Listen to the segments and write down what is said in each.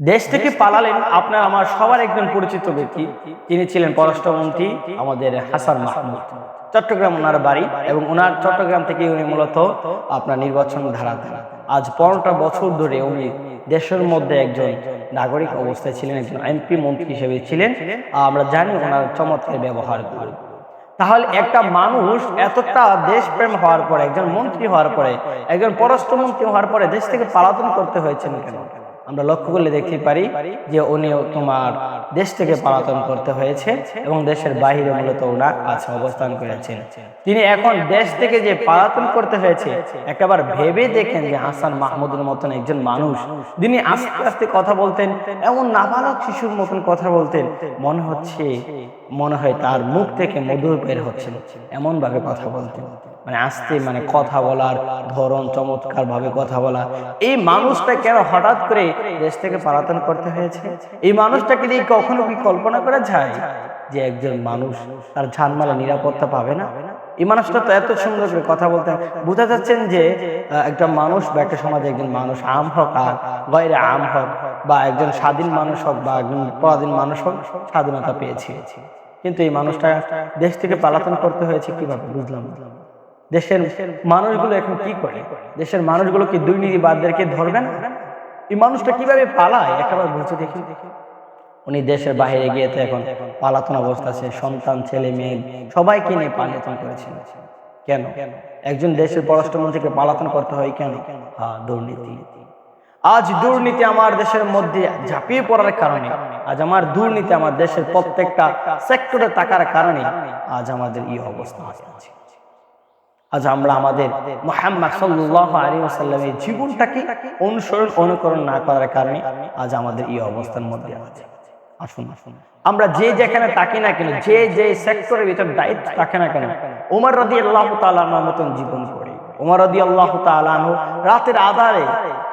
দেশ থেকে পালালেন আপনার আমার সবার একজন পরিচিত ব্যক্তি। তিনি ছিলেন পররাষ্ট্রমন্ত্রী আমাদের হাসান মাহমুদ। চট্টগ্রাম ওনার বাড়ি এবং ওনার চট্টগ্রাম থেকে উনি মূলত আপনার নির্বাচন ধারা দেন। আজ পনেরোটা বছর ধরে উনি দেশের মধ্যে একজন নাগরিক অবস্থায় ছিলেন একজন এমপি মন্ত্রী হিসেবে ছিলেন। আমরা জানি ওনার চমৎকার ব্যবহারগুলো তাহলে একটা মানুষ এতটা দেশপ্রেম হওয়ার পরে একজন মন্ত্রী হওয়ার পরে একজন পররাষ্ট্রমন্ত্রী হওয়ার পরে দেশ থেকে পালাতন করতে হয়েছেন কেন আমরা লক্ষ্য করলে দেখতে পারি যে উনি তোমার দেশ থেকে পালাতন করতে হয়েছে এবং দেশের বাহিরে মূলত ওনার আছে অবস্থান করেছেন। তিনি এখন দেশ থেকে যে পালাতন করতে হয়েছে, একবার ভেবে দেখেন যে হাসান মাহমুদের মতন একজন মানুষ। তিনি আস্তে আস্তে কথা বলতেন, এমন নাবালক শিশুর মতন কথা বলতেন, মনে হচ্ছে, মনে হয় তার মুখ থেকে মধুর বের হচ্ছে এমন ভাবে কথা বলতেন। মানে আস্তে মানে কথা বলার ধরন চমৎকার ভাবে কথা বলা। এই মানুষটা কেন হঠাৎ করে দেশ থেকে পালাতন করতে হয়েছে? এই মানুষটাকে দিয়ে কখনো কি কল্পনা করা যায় যে একজন মানুষ তার ঝানমালা নিরাপত্তা পাবে না? এই মানুষটা তো এত সুন্দর করে কথা বলতে বোঝা যাচ্ছেন যে একটা মানুষ বা একটা সমাজে একজন মানুষ আম হোক আর গয়রে আম হোক বা একজন স্বাধীন মানুষ হোক বা একজন পরাধীন মানুষ হোক স্বাধীনতা পেয়েছে। কিন্তু এই মানুষটা দেশ থেকে পালাতন করতে হয়েছে কীভাবে বুঝলাম না। দেশের মানুষগুলো এখন কি করে? দেশের মানুষগুলো কি দুর্নীতিবাদদেরকে ধরবে না? এই মানুষটা কীভাবে পালায়? একবার বুঝে দেখি। উনি দেশের বাইরে গিয়ে তো এখন পালাতন অবস্থা আছে, সন্তান, ছেলে, মেয়ে, সবাইকে নিয়ে পালাতন করেছেন। কেন? একজন দেশের পররাষ্ট্রমন্ত্রীকে পালাতন করতে হয় কেন? হ্যাঁ দুর্নীতি। আজ দুর্নীতি আমার দেশের মধ্যে ঝাঁপিয়ে পড়ার কারণে, আজ আমার দুর্নীতি আমার দেশের প্রত্যেকটা সেক্টরে থাকার কারণে, আজ আমাদের এই অবস্থা আছে। আজ আমরা আমাদের মোহাম্মদ সাল্লাহ আলী আসাল্লামের জীবনটাকে অনুসরণ, অনুকরণ না করার কারণে আজ আমাদের এই অবস্থার মধ্যে আছে। আসুন আসুন। আমরা যে যেখানে তাকি না কেন, যে যে সেক্টরের ভিতর দায়িত্ব থাকে না কেন, উমর রদি আল্লাহ তালানোর মতন জীবন করে। উমর রদি আল্লাহ তালানু রাতের আধারে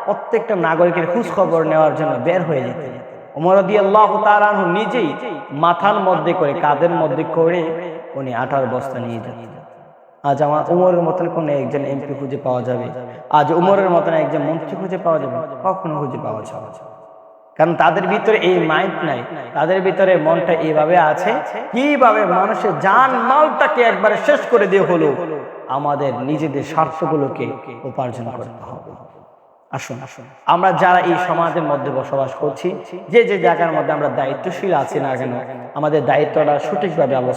প্রত্যেকটা নাগরিকের খোঁজ খবর নেওয়ার জন্য বের হয়ে যেতেন। উমর রদি আল্লাহ তালানু নিজেই মাথার মধ্যে করে কাদের মধ্যে করে উনি আঠার বস্তা নিয়ে যেতেন। আজ আমার উমরের মতন কোন একজন এমপি খুঁজে পাওয়া যাবে। আজ উমরের মতন একজন মন্ত্রী খুঁজে পাওয়া যাবে। কখনো খুঁজে পাওয়া যাবে কারণ তাদের ভিতরে এই মাইন্ড নাই। তাদের ভিতরে মনটা এইভাবে আছে, কীভাবে মানুষের যান মালটাকে একবারে শেষ করে দিয়ে হলো? আমাদের নিজেদের স্বার্থগুলোকে উপার্জন করতে হবে। আসুন আমরা যারা এই সমাজের মধ্যে বসবাস করছি, যে যে জায়গার মধ্যে আমরা দায়িত্বশীল আছি না কেন, আমাদের দায়িত্বটা সঠিকভাবে আল্লাহ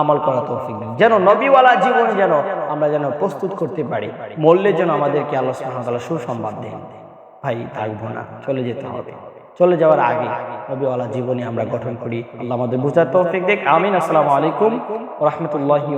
আমল করা তৌফিক যেন নবীওয়ালা জীবন যেন আমরা যেন প্রস্তুত করতে পারি, মরলে যেন আমাদেরকে আল্লাহ তাআলা সুসংবাদ দেন। ভাই থাকব না চলে যেতে হবে। চলে যাওয়ার আগে নবীওয়ালা জীবনে আমরা গঠন করি। আল্লাহ আমাদের বুঝার তৌফিক দেখ। আমিন। আসসালামু আলাইকুম রাহমাতুল্লাহি